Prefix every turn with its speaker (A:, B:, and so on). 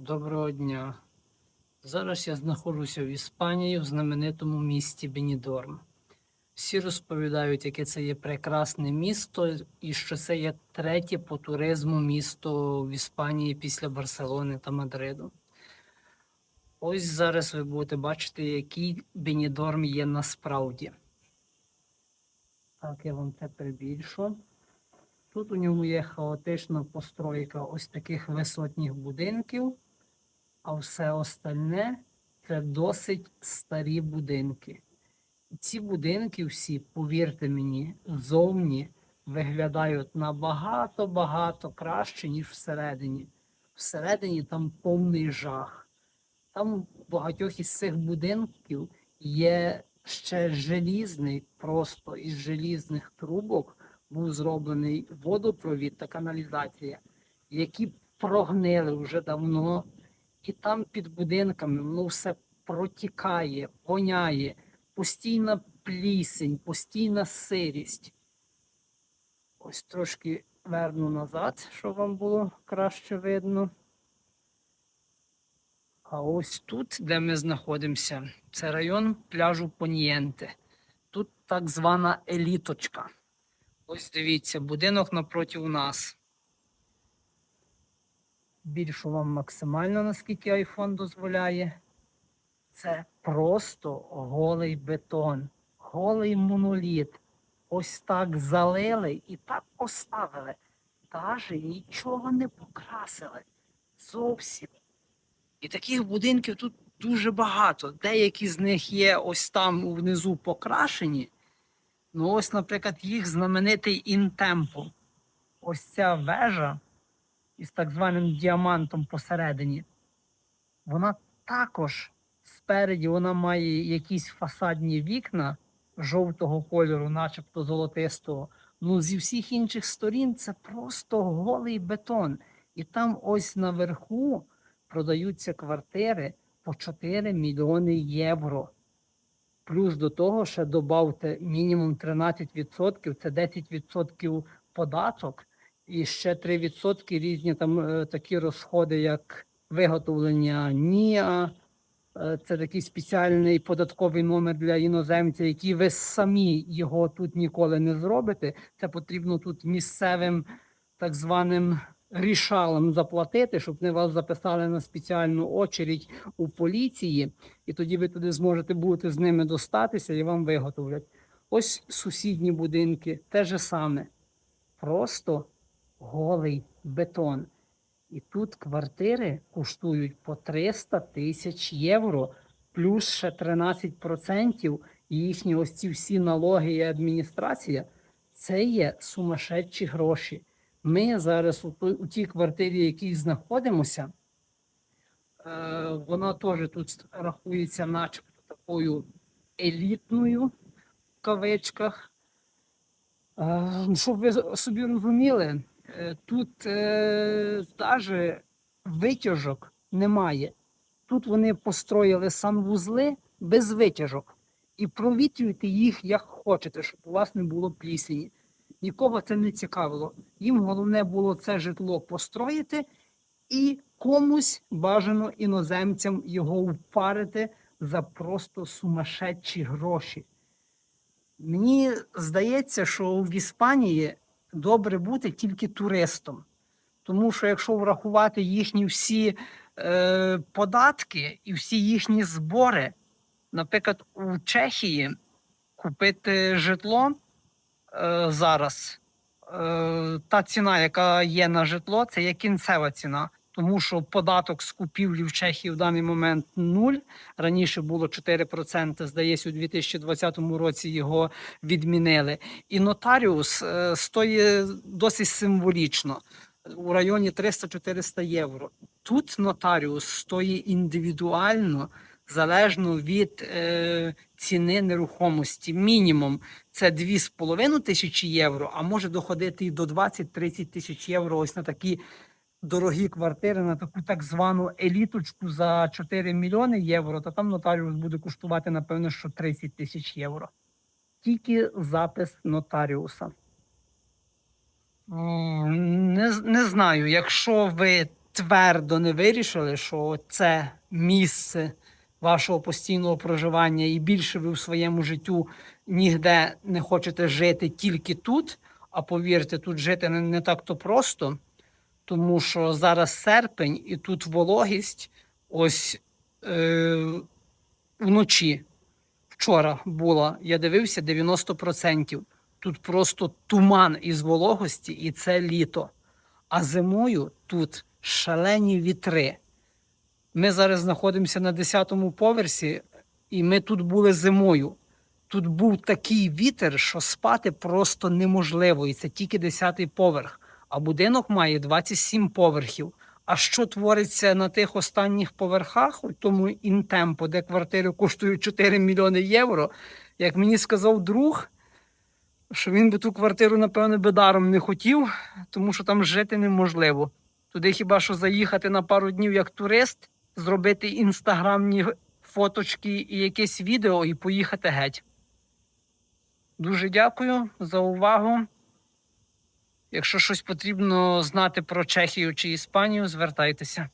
A: Доброго дня. Зараз я знаходжуся в Іспанії, в знаменитому місті Бенідорм. Всі розповідають, яке це є прекрасне місто, і що це є третє по туризму місто в Іспанії після Барселони та Мадриду. Ось зараз ви будете бачити, який Бенідорм є насправді. Так, я вам це прибільшу. Тут у ньому є хаотична постройка ось таких висотніх будинків, а все остальне це досить старі будинки. Ці будинки всі, повірте мені, зовні виглядають набагато-багато краще, ніж всередині. Всередині там повний жах. Там в багатьох із цих будинків є ще желізний, просто із желізних трубок був зроблений водопровід та каналізація, які прогнили вже давно, і там під будинками воно все протікає, воняє, постійна плісень, постійна сирість. Ось трошки верну назад, щоб вам було краще видно. А ось тут, де ми знаходимося, це район пляжу Поньєнте. Тут так звана еліточка. Ось дивіться, будинок напроти нас. Більшу вам максимально, наскільки iPhone дозволяє. Це просто голий бетон, голий моноліт. Ось так залили і так поставили. Даже нічого не покрасили. Зовсім. І таких будинків тут дуже багато. Деякі з них є ось там внизу покрашені. Ну, ось, наприклад, їх знаменитий інтемпо. Ось ця вежа із так званим діамантом посередині. Вона також спереді вона має якісь фасадні вікна жовтого кольору, начебто золотистого. Ну, зі всіх інших сторін це просто голий бетон. І там ось наверху продаються квартири по 4 мільйони євро. Плюс до того ще додавте мінімум 13%, це 10% податок, і ще 3% різні там е, такі розходи, як виготовлення НІА, е, це такий спеціальний податковий номер для іноземця, який ви самі його тут ніколи не зробите. Це потрібно тут місцевим так званим рішалам заплатити, щоб вони вас записали на спеціальну очередь у поліції, і тоді ви туди зможете бути з ними достатися і вам виготовлять. Ось сусідні будинки, те же саме. Просто голий бетон. І тут квартири коштують по 300 тисяч євро, плюс ще 13% і їхні ось ці всі налоги і адміністрація. Це є сумасшедші гроші. Ми зараз у, той- у тій квартирі, в якій знаходимося, е, вона теж тут рахується, начебто, такою елітною в кавичках. Е, ну, щоб ви собі розуміли, тут е, навіть витяжок немає. Тут вони построїли санвузли без витяжок і провітрюйте їх як хочете, щоб у вас не було плісені. Нікого це не цікавило. Їм головне було це житло построїти і комусь бажано іноземцям його впарити за просто сумасшедші гроші. Мені здається, що в Іспанії добре бути тільки туристом. Тому що якщо врахувати їхні всі е, податки і всі їхні збори, наприклад, у Чехії купити житло е, зараз, е, та ціна, яка є на житло, це є кінцева ціна. Тому що податок з купівлі в Чехії в даний момент нуль. Раніше було 4%, здається, у 2020 році його відмінили. І нотаріус е, стоїть досить символічно у районі 300-400 євро. Тут нотаріус стоїть індивідуально, залежно від е, ціни нерухомості. Мінімум це 2,5 тисячі євро, а може доходити і до 20-30 тисяч євро. Ось на такі дорогі квартири, на таку так звану еліточку за 4 мільйони євро, то там нотаріус буде коштувати, напевно, що 30 тисяч євро. Тільки запис нотаріуса. Не, не знаю, якщо ви твердо не вирішили, що це місце вашого постійного проживання, і більше ви в своєму життю ніде не хочете жити тільки тут. А повірте, тут жити не, не так то просто, тому що зараз серпень і тут вологість ось е, вночі. Вчора була, я дивився 90%. Тут просто туман із вологості, і це літо. А зимою тут шалені вітри. Ми зараз знаходимося на 10-му поверсі, і ми тут були зимою. Тут був такий вітер, що спати просто неможливо. І це тільки 10-й поверх. А будинок має 27 поверхів. А що твориться на тих останніх поверхах, у тому інтемпо, де квартири коштують 4 мільйони євро, як мені сказав друг, що він би ту квартиру, напевно, би даром не хотів, тому що там жити неможливо. Туди хіба що заїхати на пару днів як турист, зробити інстаграмні фоточки і якесь відео і поїхати геть. Дуже дякую за увагу. Якщо щось потрібно знати про Чехію чи Іспанію, звертайтеся.